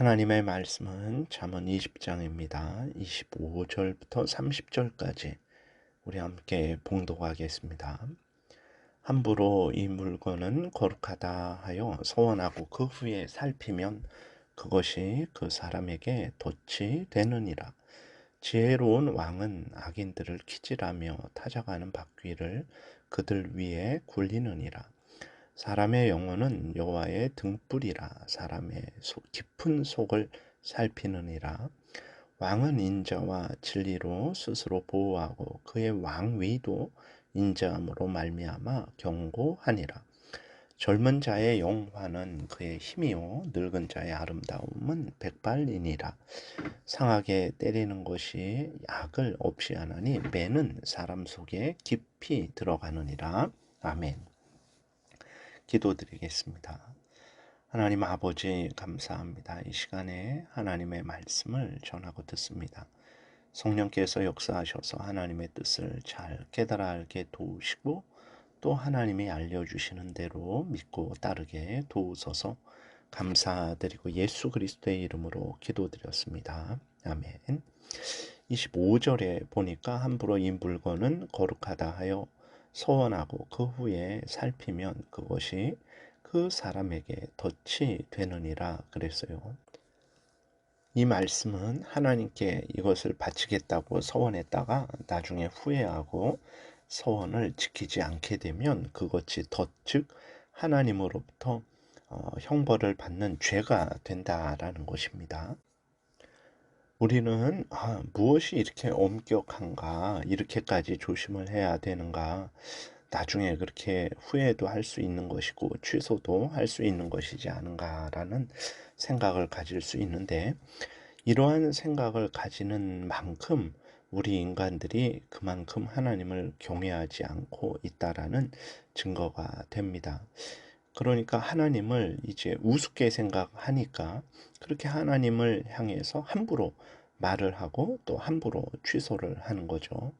하나님의 말씀은 잠언 20장입니다. 25절부터 30절까지 우리 함께 봉독하겠습니다. 함부로 이 물건은 거룩하다 하여 소원하고 그 후에 살피면 그것이 그 사람에게 덫이 되느니라. 지혜로운 왕은 악인들을 키질하며 타작하는 바퀴를 그들 위에 굴리느니라. 사람의 영혼은 여호와의 등불이라 사람의 속 깊은 속을 살피느니라. 왕은 인자와 진리로 스스로 보호하고 그의 왕위도 인자함으로 말미암아 경고하니라. 젊은 자의 영화는 그의 힘이요 늙은 자의 아름다움은 백발이니라. 상하게 때리는 것이 약을 없이 하나니 매는 사람 속에 깊이 들어가느니라. 아멘 기도드리겠습니다. 하나님 아버지 감사합니다. 이 시간에 하나님의 말씀을 전하고 듣습니다. 성령께서 역사하셔서 하나님의 뜻을 잘 깨달아 알게 도우시고 또 하나님이 알려주시는 대로 믿고 따르게 도우소서 감사드리고 예수 그리스도의 이름으로 기도드렸습니다. 아멘. 25절에 보니까 함부로 이 물건은 거룩하다 하여 소원하고 그 후에 살피면 그것이 그 사람에게 덫이 되느니라 그랬어요. 이 말씀은 하나님께 이것을 바치겠다고 서원했다가 나중에 후회하고 서원을 지키지 않게 되면 그것이 덫, 즉 하나님으로부터 어, 형벌을 받는 죄가 된다라는 것입니다. 우리는 아, 무엇이 이렇게 엄격한가, 이렇게까지 조심을 해야 되는가, 나중에 그렇게 후회도 할 수 있는 것이고 취소도 할 수 있는 것이지 않은가라는 생각을 가질 수 있는데 이러한 생각을 가지는 만큼 우리 인간들이 그만큼 하나님을 경외하지 않고 있다라는 증거가 됩니다. 그러니까 하나님을 이제 우습게 생각하니까 그렇게 하나님을 향해서 함부로 말을 하고 또 함부로 취소를 하는 거죠.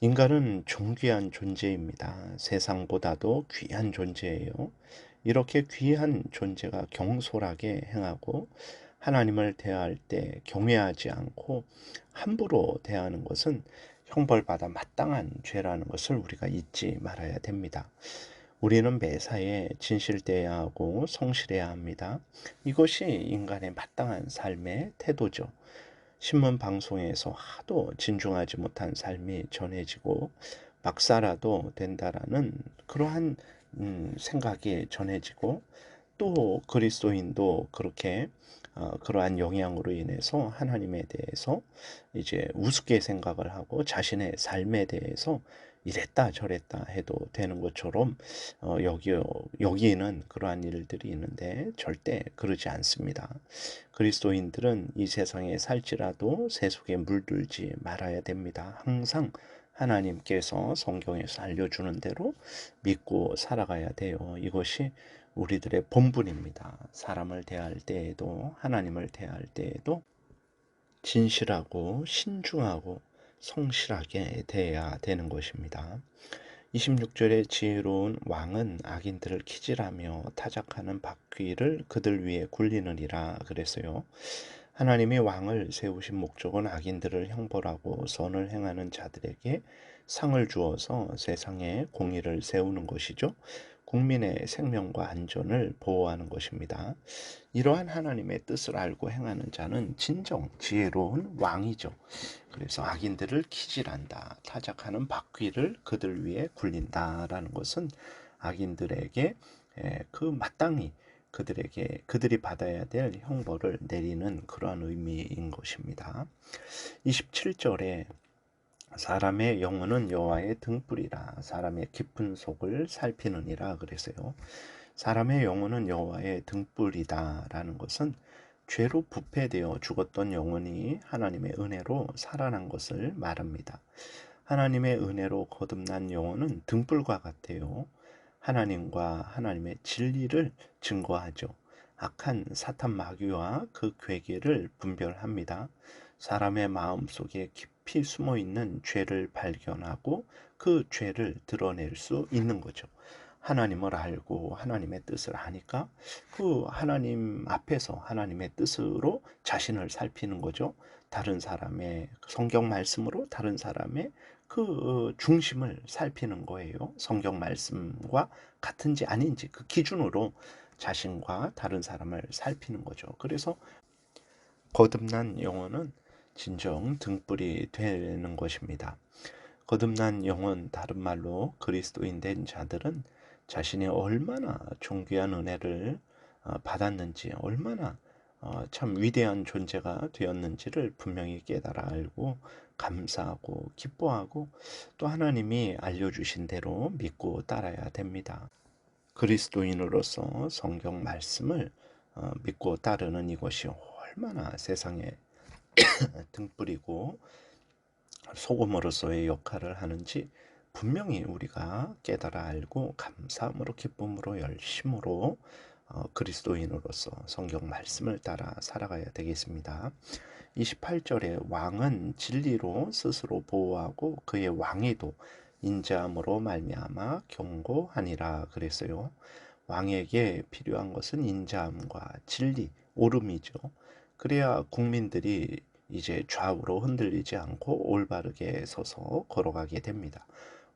인간은 존귀한 존재입니다. 세상보다도 귀한 존재예요. 이렇게 귀한 존재가 경솔하게 행하고 하나님을 대할 때 경외하지 않고 함부로 대하는 것은 형벌받아 마땅한 죄라는 것을 우리가 잊지 말아야 됩니다. 우리는 매사에 진실되어야 하고 성실해야 합니다. 이것이 인간의 마땅한 삶의 태도죠. 신문 방송에서 하도 진중하지 못한 삶이 전해지고 막 살아도 된다라는 그러한 음, 생각이 전해지고 또 그리스도인도 그렇게 어, 그러한 영향으로 인해서 하나님에 대해서 이제 우습게 생각을 하고 자신의 삶에 대해서 이랬다 저랬다 해도 되는 것처럼 어, 여기 여기에는 그러한 일들이 있는데 절대 그러지 않습니다. 그리스도인들은 이 세상에 살지라도 세속에 물들지 말아야 됩니다. 항상 하나님께서 성경에서 알려주는 대로 믿고 살아가야 돼요. 이것이 우리들의 본분입니다. 사람을 대할 때에도 하나님을 대할 때에도 진실하고 신중하고 성실하게 대해야 되는 것입니다. 26절에 지혜로운 왕은 악인들을 키질하며 타작하는 바퀴를 그들 위에 굴리느니라 그랬어요. 하나님이 왕을 세우신 목적은 악인들을 형벌하고 선을 행하는 자들에게 상을 주어서 세상에 공의를 세우는 것이죠. 국민의 생명과 안전을 보호하는 것입니다. 이러한 하나님의 뜻을 알고 행하는 자는 진정 지혜로운 왕이죠. 그래서 악인들을 키질한다. 타작하는 바퀴를 그들 위에 굴린다라는 것은 악인들에게 그 마땅히 그들에게 그들이 받아야 될 형벌을 내리는 그러한 의미인 것입니다. 27절에 사람의 영혼은 여호와의 등불이라 사람의 깊은 속을 살피느니라 그랬어요. 사람의 영혼은 여호와의 등불이다라는 것은 죄로 부패되어 죽었던 영혼이 하나님의 은혜로 살아난 것을 말합니다. 하나님의 은혜로 거듭난 영혼은 등불과 같아요. 하나님과 하나님의 진리를 증거하죠. 악한 사탄 마귀와 그 괴계를 분별합니다. 사람의 마음 속에 깊이 숨어 있는 죄를 발견하고 그 죄를 드러낼 수 있는 거죠. 하나님을 알고 하나님의 뜻을 아니까 그 하나님 앞에서 하나님의 뜻으로 자신을 살피는 거죠. 다른 사람의 성경 말씀으로 다른 사람의 그 중심을 살피는 거예요. 성경 말씀과 같은지 아닌지 그 기준으로 자신과 다른 사람을 살피는 거죠. 그래서 거듭난 영혼은 진정 등불이 되는 것입니다. 거듭난 영혼 다른 말로 그리스도인 된 자들은 자신이 얼마나 존귀한 은혜를 어, 받았는지 얼마나 어, 참 위대한 존재가 되었는지를 분명히 깨달아 알고 감사하고 기뻐하고 또 하나님이 알려주신 대로 믿고 따라야 됩니다. 그리스도인으로서 성경 말씀을 어, 믿고 따르는 이것이 얼마나 세상에 등불이고 소금으로서의 역할을 하는지 분명히 우리가 깨달아 알고 감사함으로 기쁨으로 열심으로 어, 그리스도인으로서 성경 말씀을 따라 살아가야 되겠습니다. 28절에 왕은 진리로 스스로 보호하고 그의 왕위도 인자함으로 말미암아 경고하니라 그랬어요. 왕에게 필요한 것은 인자함과 진리, 옳음이죠. 그래야 국민들이 이제 좌우로 흔들리지 않고 올바르게 서서 걸어가게 됩니다.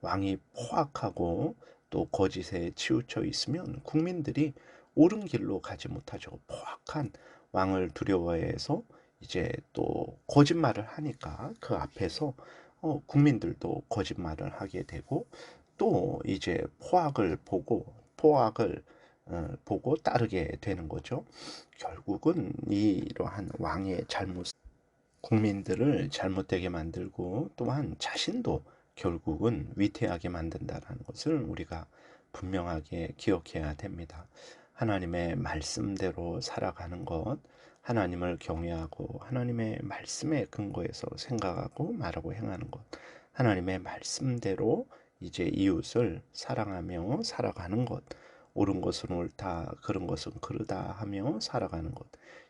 왕이 포악하고 또 거짓에 치우쳐 있으면 국민들이 옳은 길로 가지 못하죠. 포악한 왕을 두려워해서 이제 또 거짓말을 하니까 그 앞에서 어, 국민들도 거짓말을 하게 되고 또 이제 포악을 보고 포악을 어, 보고 따르게 되는 거죠. 결국은 이러한 왕의 잘못 국민들을 잘못되게 만들고 또한 자신도 결국은 위태하게 만든다는 것을 우리가 분명하게 기억해야 됩니다. 하나님의 말씀대로 살아가는 것, 하나님을 경외하고 하나님의 말씀에 근거해서 생각하고 말하고 행하는 것, 하나님의 말씀대로 이제 이웃을 사랑하며 살아가는 것, 옳은 것은 옳다, 그런 것은 그르다 하며 살아가는 것.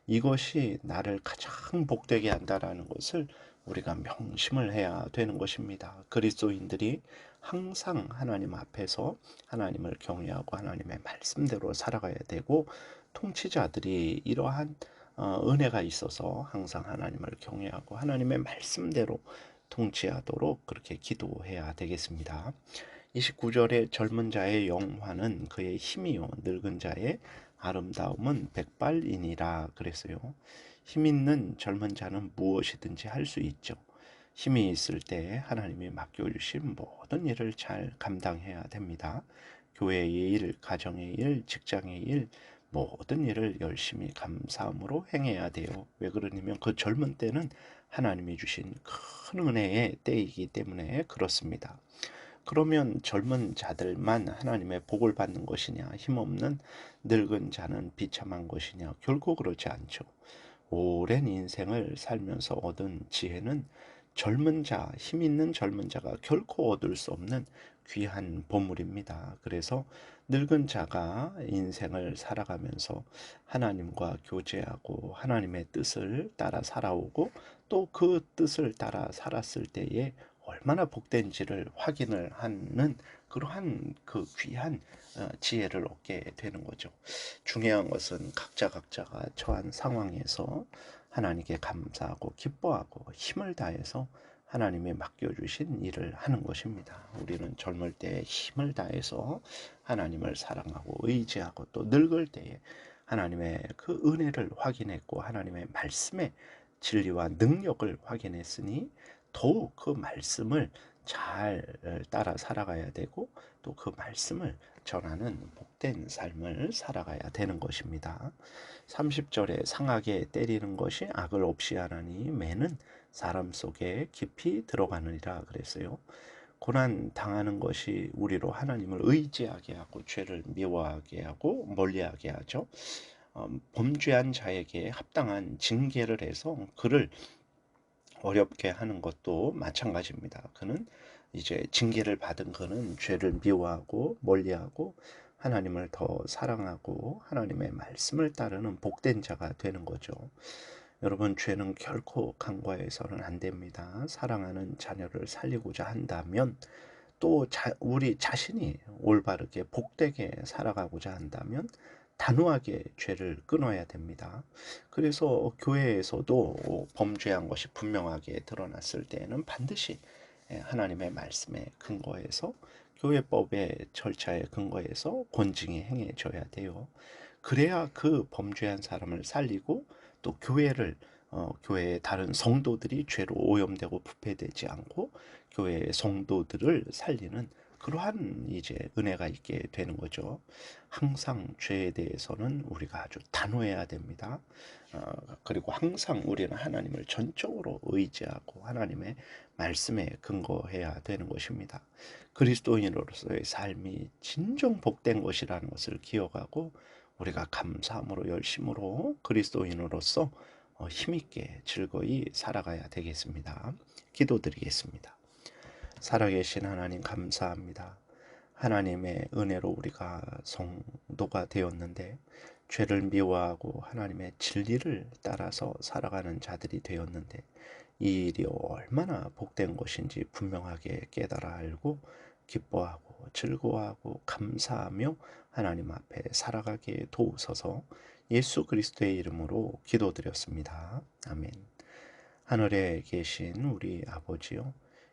이것이 나를 가장 복되게 한다라는 것을 우리가 명심을 해야 되는 것입니다. 그리스도인들이 항상 하나님 앞에서 하나님을 경외하고 하나님의 말씀대로 살아가야 되고 통치자들이 이러한 어, 은혜가 있어서 항상 하나님을 경외하고 하나님의 말씀대로 통치하도록 그렇게 기도해야 되겠습니다. 29절에 젊은 자의 영화는 그의 힘이요 늙은 자의 아름다움은 백발이니라 그랬어요. 힘 있는 젊은 자는 무엇이든지 할 수 있죠. 힘이 있을 때 하나님이 맡겨주신 모든 일을 잘 감당해야 됩니다. 교회의 일, 가정의 일, 직장의 일, 모든 일을 열심히 감사함으로 행해야 돼요. 왜 그러냐면 그 젊은 때는 하나님이 주신 큰 은혜의 때이기 때문에 그렇습니다. 그러면 젊은 자들만 하나님의 복을 받는 것이냐, 힘없는 늙은 자는 비참한 것이냐, 결코 그렇지 않죠. 오랜 인생을 살면서 얻은 지혜는 젊은 자, 힘 있는 젊은 자가 결코 얻을 수 없는 귀한 보물입니다. 그래서 늙은 자가 인생을 살아가면서 하나님과 교제하고 하나님의 뜻을 따라 살아오고 또 그 뜻을 따라 살았을 때에 얼마나 복된지를 확인을 하는 그러한 그 귀한 어, 지혜를 얻게 되는 거죠. 중요한 것은 각자 각자가 처한 상황에서 하나님께 감사하고 기뻐하고 힘을 다해서 하나님이 맡겨주신 일을 하는 것입니다. 우리는 젊을 때 힘을 다해서 하나님을 사랑하고 의지하고 또 늙을 때에 하나님의 그 은혜를 확인했고 하나님의 말씀의 진리와 능력을 확인했으니 더욱 그 말씀을 잘 따라 살아가야 되고 또 그 말씀을 전하는 복된 삶을 살아가야 되는 것입니다. 30절에 상하게 때리는 것이 악을 없이 하나니 매는 사람 속에 깊이 들어가느니라 그랬어요. 고난 당하는 것이 우리로 하나님을 의지하게 하고 죄를 미워하게 하고 멀리하게 하죠. 어, 범죄한 자에게 합당한 징계를 해서 그를 어렵게 하는 것도 마찬가지입니다. 그는 이제 징계를 받은 그는 죄를 미워하고 멀리하고 하나님을 더 사랑하고 하나님의 말씀을 따르는 복된 자가 되는 거죠. 여러분 죄는 결코 간과해서는 안 됩니다. 사랑하는 자녀를 살리고자 한다면 또 자, 우리 자신이 올바르게 복되게 살아가고자 한다면 단호하게 죄를 끊어야 됩니다. 그래서 교회에서도 범죄한 것이 분명하게 드러났을 때에는 반드시 예, 하나님의 말씀에 근거해서 교회법의 절차에 근거해서 권징이 행해져야 돼요. 그래야 그 범죄한 사람을 살리고 또 교회를 어, 교회의 다른 성도들이 죄로 오염되고 부패되지 않고 교회의 성도들을 살리는 그러한 이제 은혜가 있게 되는 거죠. 항상 죄에 대해서는 우리가 아주 단호해야 됩니다. 어, 그리고 항상 우리는 하나님을 전적으로 의지하고 하나님의 말씀에 근거해야 되는 것입니다. 그리스도인으로서의 삶이 진정 복된 것이라는 것을 기억하고 우리가 감사함으로 열심으로 그리스도인으로서 어, 힘있게 즐거이 살아가야 되겠습니다. 기도드리겠습니다. 살아계신 하나님 감사합니다. 하나님의 은혜로 우리가 성도가 되었는데 죄를 미워하고 하나님의 진리를 따라서 살아가는 자들이 되었는데 이 일이 얼마나 복된 것인지 분명하게 깨달아 알고 기뻐하고 즐거워하고 감사하며 하나님 앞에 살아가게 도우소서 예수 그리스도의 이름으로 기도드렸습니다. 아멘. 하늘에 계신 우리 아버지요.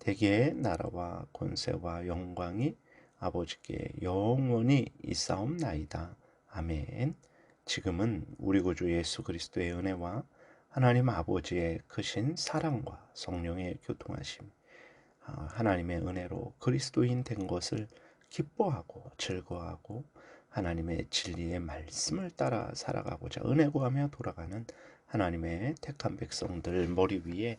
대개의 나라와 권세와 영광이 아버지께 영원히 있사옵나이다. 아멘. 지금은 우리 구주 예수 그리스도의 은혜와 하나님 아버지의 크신 사랑과 성령의 교통하심, 아, 하나님의 은혜로 그리스도인 된 것을 기뻐하고 즐거워하고 하나님의 진리의 말씀을 따라 살아가고자 은혜 구하며 돌아가는 하나님의 택한 백성들 머리 위에